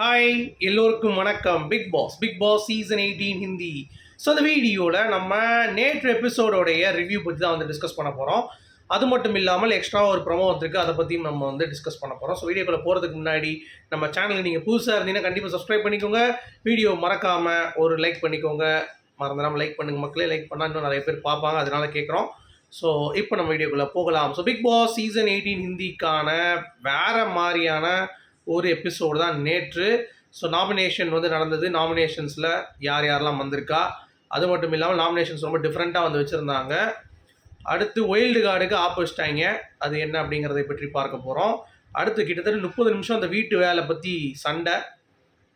Hi எல்லோருக்கும் வணக்கம். Bigg Boss Bigg Boss season eighteen Hindi so அந்த வீடியோவில் நம்ம நேற்று எபிசோடோடைய ரிவ்யூ பற்றி தான் வந்து டிஸ்கஸ் பண்ண போகிறோம் அது மட்டும் இல்லாமல் எக்ஸ்ட்ரா ஒரு ப்ரமோ வந்திருக்கு. அதை பற்றியும் நம்ம வந்து டிஸ்கஸ் பண்ண போகிறோம் ஸோ வீடியோக்குள்ளே போகிறதுக்கு முன்னாடி நம்ம சேனலுக்கு நீங்கள் புதுசாக இருந்தீங்கன்னா கண்டிப்பாக சப்ஸ்கிரைப் பண்ணிக்கோங்க. வீடியோ மறக்காமல் ஒரு லைக் பண்ணிக்கோங்க. மறந்துடாமல் லைக் பண்ணுங்கள் மக்களே. லைக் பண்ணால் இன்னும் நிறைய பேர் பார்ப்பாங்க. அதனால கேட்குறோம் ஸோ இப்போ நம்ம வீடியோக்குள்ளே போகலாம். So Bigg Boss season eighteen ஹிந்திக்கான வேறு மாதிரியான ஒரு எபிசோடு தான் நேற்று. ஸோ நாமினேஷன் வந்து நடந்தது. நாமினேஷன்ஸில் யார் யாரெல்லாம் வந்திருக்கா? அது மட்டும் இல்லாமல் நாமினேஷன்ஸ் ரொம்ப டிஃப்ரெண்ட்டாக வந்து வச்சுருந்தாங்க. அடுத்து ஒயில்டு கார்டுக்கு ஆப்போசிட்டாங்க அது என்ன அப்படிங்கிறதை பற்றி பார்க்க போகிறோம் அடுத்து கிட்டத்தட்ட முப்பது நிமிஷம் அந்த வீட்டு வேலை பற்றி சண்டை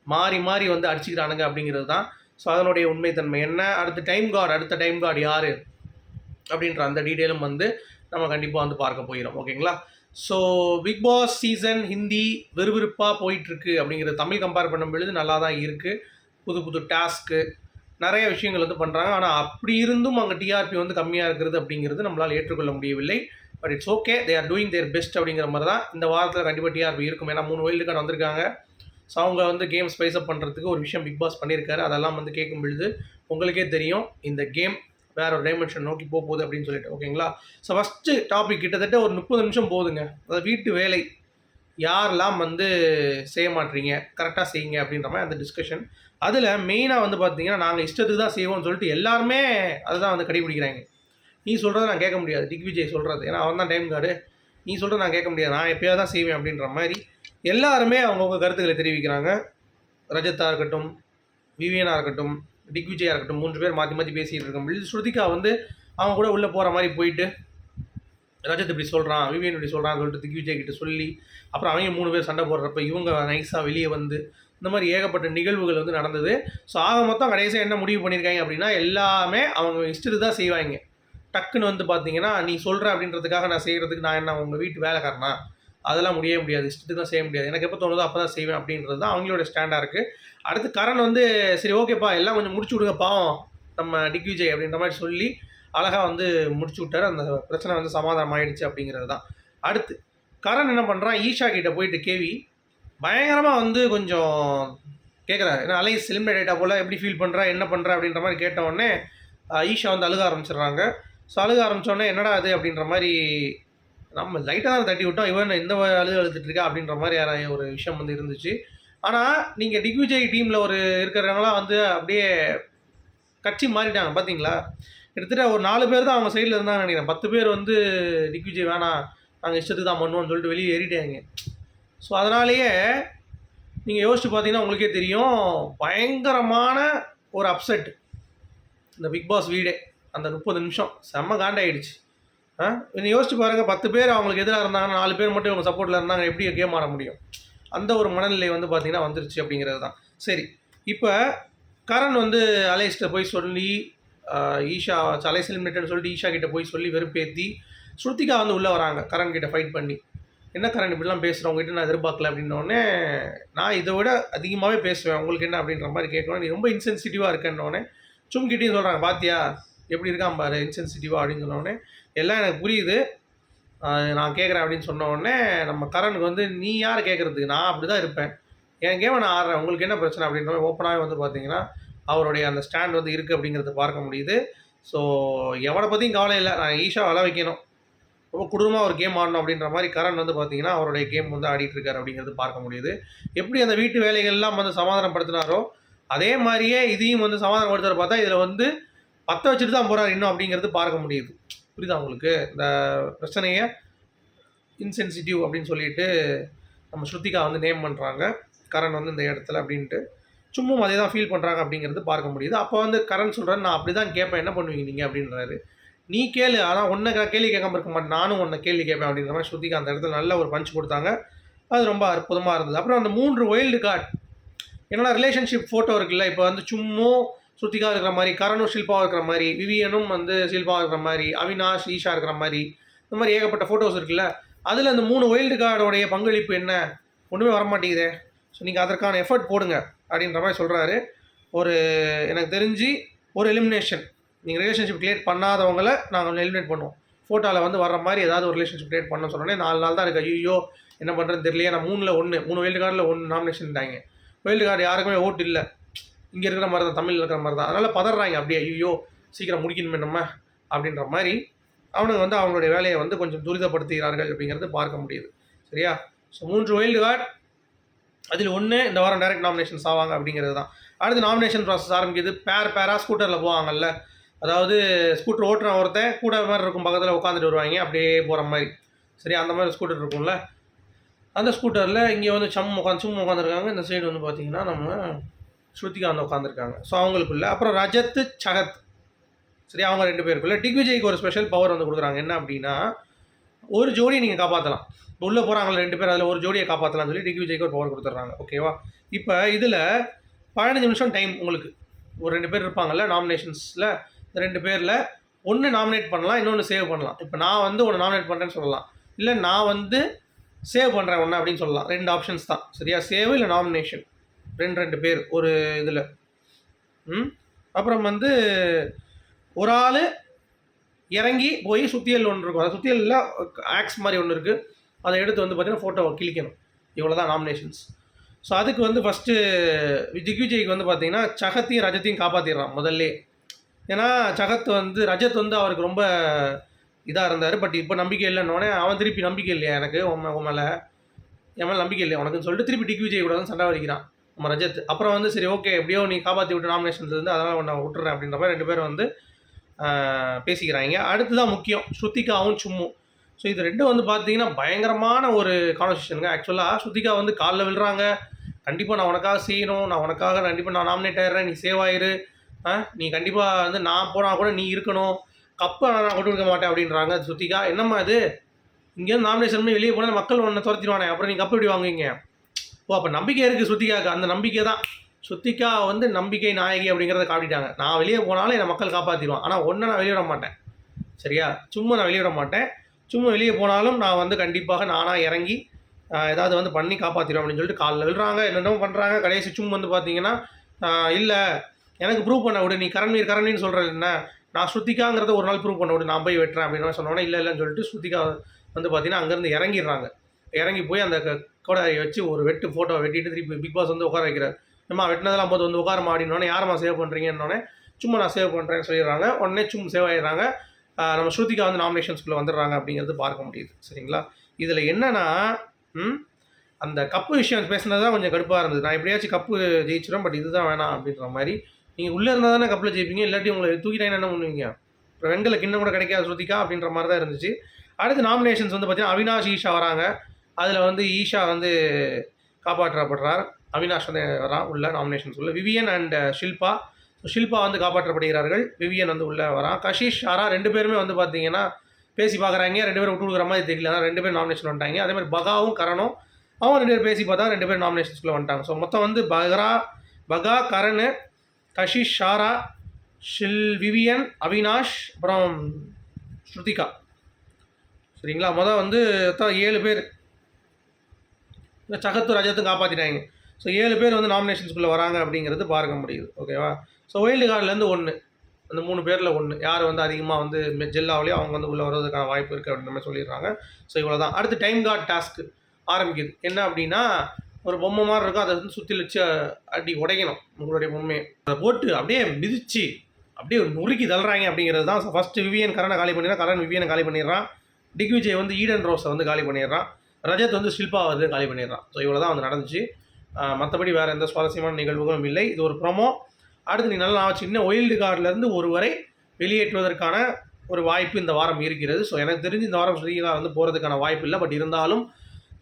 மாறி மாறி வந்து அடிச்சுக்கிறானுங்க அப்படிங்கிறது தான். ஸோ அதனுடைய உண்மைத்தன்மை என்ன? அடுத்து டைம் கார்டு அடுத்த டைம் கார்டு யார்? அப்படின்ற அந்த டீட்டெயிலும் வந்து நம்ம கண்டிப்பாக வந்து பார்க்க போயிடும் ஓகேங்களா so Bigg Boss season Hindi விறுவிறுப்பாக போயிட்டுருக்கு அப்படிங்கிறது தமிழ் கம்பேர் பண்ணும் பொழுது நல்லா தான் இருக்குது புது புது டாஸ்க்கு நிறைய விஷயங்கள் வந்து பண்ணுறாங்க ஆனால் அப்படி இருந்தும் அங்கே டிஆர்பி வந்து கம்மியாக இருக்கிறது அப்படிங்கிறது நம்மளால் ஏற்றுக்கொள்ள முடியவில்லை. But it's okay they are doing their best அப்படிங்கிற மாதிரி தான் இந்த வாரத்தில் கண்டிப்பாக டிஆர்பி இருக்கும். ஏன்னா மூணு வைல்டு கார்டு வந்திருக்காங்க. ஸோ அவங்க வந்து கேம் ஸ்பைஸ் அப் பண்ணுறதுக்கு ஒரு விஷயம் பிக் பாஸ் பண்ணியிருக்காரு. அதெல்லாம் வந்து கேட்கும் பொழுது உங்களுக்கே தெரியும். இந்த கேம் வேற ஒரு டைமென்ஷன் நோக்கி போக போகுது அப்படின்னு சொல்லிட்டு ஓகேங்களா ஸோ ஃபஸ்ட்டு டாபிக் கிட்டத்தட்ட ஒரு முப்பது நிமிஷம் போகுதுங்க அதாவது வீட்டு வேலை யாரெல்லாம் வந்து செய்ய மாட்டீங்க கரெக்டாக செய்யுங்க அப்படின்ற மாதிரி அந்த டிஸ்கஷன் அதில் மெயினாக வந்து பார்த்தீங்கன்னா நாங்கள் இஷ்டத்துக்கு தான் செய்வோம்னு சொல்லிட்டு எல்லாருமே அதுதான் வந்து கடைபிடிக்கிறாங்க. நீ சொல்கிறத நான் கேட்க முடியாது. திக்விஜய் சொல்கிறது ஏன்னா அவன் தான் டைம் கார்டு நீ சொல்கிறத நான் கேட்க முடியாது. நான் எப்போயாவது தான் செய்வேன் அப்படின்ற மாதிரி எல்லாருமே அவங்கவுங்க கருத்துக்களை தெரிவிக்கிறாங்க. ரஜத்தாக இருக்கட்டும் விவியனாக இருக்கட்டும் திக்விஜயா இருக்கட்டும் மூன்று பேர் மாற்றி மாற்றி பேசிகிட்டு இருக்கோம். பொழுது ஸ்ருதிகா வந்து அவங்க கூட உள்ளே போகிற மாதிரி போயிட்டு ரஜத் இப்படி சொல்கிறான் விவியன் இப்படி சொல்கிறான்னு சொல்லிட்டு திக்விஜய் கிட்ட சொல்லி அப்புறம் அவங்க மூணு பேர் சண்டை போடுறப்ப இவங்க நைஸாக வெளியே வந்து இந்த மாதிரி ஏகப்பட்ட நிகழ்வுகள் வந்து நடந்தது. ஸோ ஆக மொத்தம் கடைசியாக என்ன முடிவு பண்ணியிருக்காங்க அப்படின்னா எல்லாமே அவங்க இஷ்டத்து தான் செய்வாங்க. டக்குன்னு வந்து பார்த்தீங்கன்னா நீ சொல்கிற அப்படின்றதுக்காக நான் செய்கிறதுக்கு நான் என்ன உங்கள் வீட்டு வேலைக்காரனா? அதெல்லாம் முடியவே முடியாது இஷ்டத்துக்கு தான் செய்ய முடியாது. எனக்கு எப்போ தோணுதோ அப்போ தான் செய்வேன் அப்படின்றது தான் அவங்களோட ஸ்டாண்டாக இருக்குது அடுத்து கரண் வந்து சரி ஓகேப்பா எல்லாம் கொஞ்சம் முடிச்சு விடுங்க பாவம் நம்ம டிக்விஜய் அப்படின்ற மாதிரி சொல்லி அழகாக வந்து முடிச்சு விட்டாரு. அந்த பிரச்சனை வந்து சமாதானம் ஆயிடுச்சு அப்படிங்கிறது தான். அடுத்து கரண் என்ன பண்ணுறான் ஈஷா கிட்ட போயிட்டு கேவி பயங்கரமாக வந்து கொஞ்சம் கேட்குறாரு ஏன்னா அலைஸ் சிலிண்டர் ஆகிட்டா போல் எப்படி ஃபீல் பண்ணுறா என்ன பண்ணுறா அப்படின்ற மாதிரி கேட்ட உடனே ஈஷா வந்து அழுக ஆரம்பிச்சிடுறாங்க. ஸோ அழுக ஆரம்பித்தோடனே என்னடா அது அப்படின்ற மாதிரி நம்ம லைட்டாக தான் தட்டி விட்டோம். இவன் இந்த அழுது அழுதுட்டு இருக்கா அப்படின்ற மாதிரி யாராவது ஒரு விஷயம் வந்து இருந்துச்சு. ஆனால் நீங்கள் டிக்விஜய் டீமில் ஒரு இருக்கிறவங்களாம் வந்து அப்படியே கட்சி மாறிட்டாங்க பார்த்தீங்களா கிட்டத்தட்ட ஒரு நாலு பேர் தான் அவங்க சைடில் இருந்தாங்க நினைக்கிறேன். பத்து பேர் வந்து டிக்விஜய் வேணாம் நாங்கள் இஷ்டத்துக்கு தான் பண்ணுவோம்னு சொல்லிட்டு வெளியே ஏறிட்டாங்க. ஸோ அதனாலேயே நீங்கள் யோசிச்சு பார்த்தீங்கன்னா உங்களுக்கே தெரியும் பயங்கரமான ஒரு அப்செட் இந்த பிக் பாஸ் வீடே. அந்த முப்பது நிமிஷம் செம்ம காண்டாயிடுச்சு. நீங்கள் யோசிச்சு பாருங்கள் பத்து பேர் அவங்களுக்கு எதிராக இருந்தாங்கன்னா நாலு பேர் மட்டும் இவங்க சப்போர்ட்டில் இருந்தாங்க எப்படி கேம் ஆட முடியும்? அந்த ஒரு மனநிலை வந்து பார்த்தீங்கன்னா வந்துருச்சு அப்படிங்கிறது தான். சரி இப்போ கரண் வந்து அலைஸ்கிட்ட போய் சொல்லி ஈஷா அலைஸ் எலிமினேட்டர்னு சொல்லிட்டு ஈஷா கிட்டே போய் சொல்லி வெறுப்பேற்றி ஸ்ருத்திகா வந்து உள்ளே வராங்க கரண் கிட்ட ஃபைட் பண்ணி. என்ன கரண் இப்படிலாம் பேசுகிறேன் உங்ககிட்ட நான் எதிர்பார்க்கல அப்படின்னோடனே நான் இதை விட அதிகமாகவே பேசுவேன். உங்களுக்கு என்ன அப்படின்ற மாதிரி கேட்கணும். நீ ரொம்ப இன்சென்சிட்டிவாக இருக்கேன்னொடனே சும்கிட்டையும் சொல்கிறாங்க பாத்தியா? எப்படி இருக்கான் பாரு இன்சென்சிட்டிவாக அப்படின்னு சொன்னோடனே எல்லாம் எனக்கு புரியுது. நான் கேட்குறேன் அப்படின்னு சொன்ன உடனே நம்ம கரனுக்கு வந்து நீ யார் கேட்குறதுக்கு நான் அப்படி தான் இருப்பேன். என் கேமை நான் ஆடுறேன். உங்களுக்கு என்ன பிரச்சனை? அப்படின்ற மாதிரி ஓப்பனாகவே வந்து பார்த்தீங்கன்னா அவருடைய அந்த ஸ்டாண்ட் வந்து இருக்குது அப்படிங்கிறத பார்க்க முடியுது. ஸோ எவனை பற்றியும் கவலை இல்லை. நான் ஈஷா வள வைக்கணும். ரொம்ப குடும்பமாக ஒரு கேம் ஆடணும் அப்படின்ற மாதிரி கரண் வந்து பார்த்தீங்கன்னா அவருடைய கேம் வந்து ஆடிட்டு இருக்காரு அப்படிங்கிறது பார்க்க முடியுது. எப்படி அந்த வீட்டு வேலைகள்லாம் வந்து சமாதானப்படுத்தினாரோ அதே மாதிரியே இதையும் வந்து சமாதானப்படுத்துகிற பார்த்தா இதில் வந்து பற்ற வச்சுட்டு தான் போகிறார் இன்னும் அப்படிங்கிறது பார்க்க முடியுது. புரியுதா உங்களுக்கு? இந்த பிரச்சனையை இன்சென்சிட்டிவ் அப்படின்னு சொல்லிட்டு நம்ம ஸ்ருதிகா வந்து நேம் பண்ணுறாங்க கரண் வந்து இந்த இடத்துல அப்படின்ட்டு. சும்மா அதே தான் ஃபீல் பண்ணுறாங்க அப்படிங்கிறது பார்க்க முடியுது. அப்போ வந்து கரண் சொல்கிறேன் நான் அப்படி தான் கேட்பேன். என்ன பண்ணுவீங்க நீங்கள் அப்படின்றாரு. நீ கேளு. ஆனால் உன்னை கேள்வி கேட்காம இருக்க மாட்டேன். நானும் உன்னை கேள்வி கேட்பேன். அப்படின்ற மாதிரி ஸ்ருதிகா அந்த இடத்துல நல்ல ஒரு பஞ்ச் கொடுத்தாங்க. அது ரொம்ப அற்புதமாக இருந்தது. அப்புறம் அந்த மூன்று வைல்டு கார்டு என்னோட ரிலேஷன்ஷிப் ஃபோட்டோ இருக்குல்ல. இப்போ வந்து சும்மா ஸ்ருதிகா இருக்கிற மாதிரி கரணும் ஷில்பாவும் இருக்கிற மாதிரி விவியனும் வந்து ஷில்பாவும் இருக்கிற மாதிரி அவினாஷ் ஈஷா இருக்கிற மாதிரி இந்த மாதிரி ஏகப்பட்ட ஃபோட்டோஸ் இருக்குல்ல அதில் அந்த மூணு வைல்டு கார்டோடைய பங்களிப்பு என்ன? ஒன்றுமே வரமாட்டேங்குதே. ஸோ நீங்கள் அதற்கான எஃபர்ட் போடுங்க அப்படின்ற மாதிரி சொல்கிறாரு ஒரு எனக்கு தெரிஞ்சு ஒரு எலிமினேஷன் நீங்கள் ரிலேஷன்ஷிப் க்ரியேட் பண்ணாதவங்கள நாங்கள் எலிமினேட் பண்ணுவோம். ஃபோட்டோவில் வந்து வர்ற மாதிரி ஏதாவது ஒரு ரிலேஷன்ஷிப் க்ரியேட் பண்ண சொன்னே நாலு நாள் தான் இருக்குது ஐயோ என்ன பண்ணுறதுன்னு தெரியலையே. நான் மூணில் ஒன்று மூணு வைல்டு கார்டில் ஒன்று நாமினேஷன்ட்டாங்க வைல்டு கார்டு யாருக்குமே ஓட்டு இல்லை. இங்கே இருக்கிற மாதிரி தான் தமிழில் இருக்கிற மாதிரி தான். அதனால் பதறாங்க. அப்படியே ஐயோ சீக்கிரம் முடிக்கணுமே நம்ம அப்படின்ற மாதிரி அவனுங்க வந்து அவங்களுடைய வேலையை வந்து கொஞ்சம் துரிதப்படுத்துகிறார்கள் அப்படிங்கிறது பார்க்க முடியுது. சரியா? ஸோ மூன்று வைல்டு கார்டு அதில் ஒன்று இந்த வாரம் டைரக்ட் நாமினேஷன்ஸ் ஆவாங்க அப்படிங்கிறது தான். அடுத்து நாமினேஷன் ப்ராசஸ் ஆரம்பிக்குது. பேர் பேராக ஸ்கூட்டரில் போவாங்கல்ல. அதாவது ஸ்கூட்டர் ஓட்டுற ஒருத்தன் கூட மாதிரி இருக்கும் பக்கத்தில் உட்காந்துட்டு வருவாங்க. அப்படியே போகிற மாதிரி. சரி அந்த மாதிரி ஸ்கூட்டர் இருக்கும்ல. அந்த ஸ்கூட்டரில் இங்கே வந்து சம் உட்காந்து சும் உட்காந்துருக்காங்க இந்த சைடு வந்து பார்த்தீங்கன்னா நம்ம ஸ்ருதிகா வந்து உட்காந்துருக்காங்க ஸோ அவங்களுக்குள்ள அப்புறம் ரஜத் சகத். சரி அவங்க ரெண்டு பேருக்குள்ள டிக்விஜய்க்கு ஒரு ஸ்பெஷல் பவர் வந்து கொடுக்குறாங்க. என்ன அப்படின்னா ஒரு ஜோடியை நீங்கள் காப்பாற்றலாம் இப்போ உள்ளே போகிறாங்களே ரெண்டு பேர் அதில் ஒரு ஜோடியை காப்பாற்றலாம்னு சொல்லி டிக்விஜய்க்கு ஒரு பவர் கொடுத்துட்றாங்க. ஓகேவா இப்போ இதில் பதினஞ்சு நிமிஷம் டைம் உங்களுக்கு. ஒரு ரெண்டு பேர் இருப்பாங்கல்ல நாமினேஷன்ஸில் ரெண்டு பேரில் ஒன்று நாமினேட் பண்ணலாம் இன்னொன்று சேவ் பண்ணலாம். இப்போ நான் வந்து ஒன்று நாமினேட் பண்ணுறேன்னு சொல்லலாம். இல்லை நான் வந்து சேவ் பண்ணுறேன் ஒன்று அப்படின்னு சொல்லலாம். ரெண்டு ஆப்ஷன்ஸ் தான். சரியா? சேவ் இல்லை நாமினேஷன் ரெண்டு ரெண்டு பேர் ஒரு இதில். ம்? அப்புறம் வந்து ஒரு ஆள் இறங்கி போய் சுத்தியல் ஒன்று இருக்கும். அந்த சுத்தியலில் ஆக்ஸ் மாதிரி ஒன்று இருக்குது அதை எடுத்து வந்து பார்த்தீங்கன்னா ஃபோட்டோவை கிளிக்கணும் இவ்வளோ தான் நாமினேஷன்ஸ் ஸோ அதுக்கு வந்து ஃபஸ்ட்டு திக்விஜய்க்கு வந்து பார்த்தீங்கன்னா சகத்தையும் ரஜத்தையும் காப்பாற்றிடுறான் முதல்ல ஏன்னா சகத் வந்து ரஜத் வந்து அவருக்கு ரொம்ப இதாக இருந்தார். பட் இப்போ நம்பிக்கை இல்லைன்னொடனே அவன் திருப்பி நம்பிக்கை இல்லையா எனக்கு? உன் உன் மேலே. என் மேலே நம்பிக்கை இல்லையா உனக்குன்னு சொல்லிட்டு திருப்பி டிக்விஜய் கூட வந்து சண்டை வலிக்கிறான் நம்ம ரஜத். அப்புறம் வந்து சரி ஓகே எப்படியோ நீ காப்பாற்றி விட்டு நாமினேஷன்லேருந்து அதனால் உன்னை விட்டுறேன் அப்படின்ற மாதிரி ரெண்டு பேரும் வந்து பேசிக்கிறாங்க. அடுத்து தான் முக்கியம் ஸ்ருத்திகாவும் சும்மு ஸோ இது ரெண்டும் வந்து பார்த்தீங்கன்னா பயங்கரமான ஒரு கான்வர்சேஷனுங்க ஆக்சுவலாக ஸ்ருதிகா வந்து காலில் விழுறாங்க. கண்டிப்பாக நான் உனக்காக செய்யணும். நான் உனக்காக கண்டிப்பாக நான் நாமினேட் ஆயிடுறேன். நீ சேவ் ஆயிரு. ஆ நீ கண்டிப்பாக வந்து நான் போனால் கூட நீ இருக்கணும். கப்பை நான் கொண்டு கொடுக்க மாட்டேன் அப்படின்றாங்க ஸ்ருதிகா. என்னம்மா இது? இங்கேருந்து நாமினேஷன் பண்ணி வெளியே போனால் மக்கள் ஒன்று துரத்திடுவானே. அப்புறம் நீங்கள் கப்பு எப்படி வாங்குவீங்க? ஓ அப்போ நம்பிக்கை இருக்குது சுத்திக்காக்கு அந்த நம்பிக்கை தான் ஸ்ருதிகா வந்து நம்பிக்கை நாயகி அப்படிங்கிறத காட்டிட்டாங்க. நான் வெளியே போனாலும் என்னை மக்கள் காப்பாற்றிடுவான் ஆனால் ஒன்றை நான் வெளியே மாட்டேன். சரியா? சும்மா நான் வெளியே மாட்டேன். சும்மா வெளியே போனாலும் நான் வந்து கண்டிப்பாக நானாக இறங்கி ஏதாவது வந்து பண்ணி காப்பாற்றிடுவேன் அப்படின்னு சொல்லிட்டு காலில் விழுறாங்க. என்னென்னமோ பண்ணுறாங்க கடைசி சும் வந்து பார்த்தீங்கன்னா இல்லை எனக்கு ப்ரூவ் பண்ண விடு. நீ கரண்வீர் கரண்வீர்னு சொல்கிறது என்ன? நான் ஸ்ருத்திகாங்கிறத ஒரு நாள் ப்ரூவ் பண்ண விடு. நான் போய் வெட்டுறேன் அப்படின்னு சொன்னோன்னே இல்லை இல்லைன்னு சொல்லிட்டு ஸ்ருத்திகா வந்து பார்த்தீங்கன்னா அங்கேருந்து இறங்கிடுறாங்க. இறங்கி போய் அந்த க- கோடாரியை வச்சு ஒரு வெட்டு ஃபோட்டோ வெட்டிட்டு திருப்பி பிக் பாஸ் வந்து உட்கார வைக்கிறார். அம்மா வெட்டினதெல்லாம் போது வந்து உட்காரமா மாடினோடனே யாரம்மா சேவ் பண்ணுறீங்கன்னொடனே சும்மா நான் சேவ் பண்ணுறேன்னு சொல்லிடுறாங்க. உடனே சும்மா சேவ் ஆகிடுறாங்க நம்ம ஸ்ருதிகா வந்து நாமினேஷன்ஸ்குள்ளே வந்துடுறாங்க அப்படிங்கிறது பார்க்க முடியுது. சரிங்களா? இதில் என்னென்னா அந்த கப்பு விஷயம் பேசுனது தான் கொஞ்சம் கடுப்பாக இருந்தது. நான் எப்படியாச்சும் கப்பு ஜெயிச்சிடும் பட் இதுதான் வேணாம் அப்படின்ற மாதிரி. நீங்கள் உள்ளே இருந்தால் தானே கப்பில் ஜெயிப்பீங்க இல்லாட்டி உங்களை தூக்கிட்டேன் என்ன பண்ணுவீங்க? இப்போ வெண்கல கிண்ணம் கூட கிடைக்காது ஸ்ருதிகா அப்படின்ற மாதிரி தான் இருந்துச்சு. அடுத்து நாமினேஷன்ஸ் வந்து பார்த்தீங்கன்னா அவினாஷ் ஈஷா வராங்க. அதில் வந்து ஈஷா வந்து காப்பாற்றப்படுறார். அவினாஷ் வந்து வரான் உள்ள நாமினேஷன்ஸ் உள்ள விவியன் அண்ட் ஷில்பா. ஸோ ஷில்பா வந்து காப்பாற்றப்படுகிறார்கள். விவியன் வந்து உள்ளே வரான். கஷிஷ் ஷாரா ரெண்டு பேருமே வந்து பார்த்தீங்கன்னா பேசி பார்க்குறாங்க ரெண்டு பேரும் விட்டு கொடுக்குற மாதிரி தெரியல. ரெண்டு பேரும் நாமினேஷன் வந்துட்டாங்க. அதே மாதிரி பகாவும் கரணும் அவங்க ரெண்டு பேரும் பேசி பார்த்தா ரெண்டு பேரும் நாமினேஷன்ஸ்குள்ளே வந்துட்டாங்க. ஸோ மொத்தம் வந்து பகரா பகா கரண் கஷிஷ் ஷாரா ஷில் விவியன் அவினாஷ் அப்புறம் ஸ்ருதிகா. சரிங்களா? மொதல் வந்து மொத்தம் ஏழு பேர். சகத்து ரஜத்தும் காப்பாற்றிட்டாங்க ஸோ ஏழு பேர் வந்து நாமினேஷன்ஸ்குள்ளே வராங்க அப்படிங்கிறது பார்க்க முடியுது. ஓகேவா ஸோ வைல்டு கார்டுலேருந்து ஒன்று அந்த மூணு பேரில் ஒன்று யார் வந்து அதிகமாக வந்து ஜெல்லாவிலேயே அவங்க வந்து உள்ளே வர்றதுக்கான வாய்ப்பு இருக்குது அப்படின்ற மாதிரி சொல்லிடுறாங்க. ஸோ இவ்வளோ தான் அடுத்து டைம் கார்டு டாஸ்க்கு ஆரம்பிக்குது. என்ன அப்படின்னா ஒரு பொம்மை மாதிரி இருக்கும். அதை வந்து சுற்றி வச்சு அடி உடைக்கணும். உங்களுடைய பொம்மையை. அதை போட்டு அப்படியே மிதிச்சு அப்படியே நொறுக்கி தள்ளுறாங்க அப்படிங்கிறது தான். ஃபஸ்ட்டு விவியன் கரனை காலி பண்ணிடுறான். கரண் விவியனை காலி பண்ணிடுறான். டிக்விஜய் வந்து ஈடன் ரோஸை வந்து காலி பண்ணிடுறான். ரஜத் வந்து ஷில்பா வந்து காலி பண்ணிடுறான். ஸோ இவ்வளோ தான் வந்து நடந்துச்சு. மற்றபடி வேறு எந்த சுவாரஸ்யமான நிகழ்வுகளும் இல்லை. இது ஒரு ப்ரொமோ அடுத்து நீ நல்லா வச்சுக்கின்னு ஒயில்டு கார்டிலேருந்து ஒரு வரை வெளியேற்றுவதற்கான ஒரு வாய்ப்பு இந்த வாரம் இருக்கிறது. ஸோ எனக்கு தெரிஞ்சு இந்த வாரம் ஸ்ருதிகா வந்து போகிறதுக்கான வாய்ப்பு இல்லை. பட் இருந்தாலும்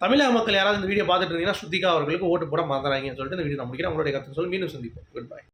தமிழக மக்கள் யாராவது இந்த வீடியோ பார்த்துட்டு இருந்தீங்கன்னா ஸ்ருதிகா அவர்களுக்கு ஓட்டு போட மறந்துறாங்கன்னு சொல்லிட்டு இந்த வீடியோ நான் முடிக்கிறேன். உங்களுடைய கருத்து சொல்லி மீண்டும் சந்திப்போம். Good bye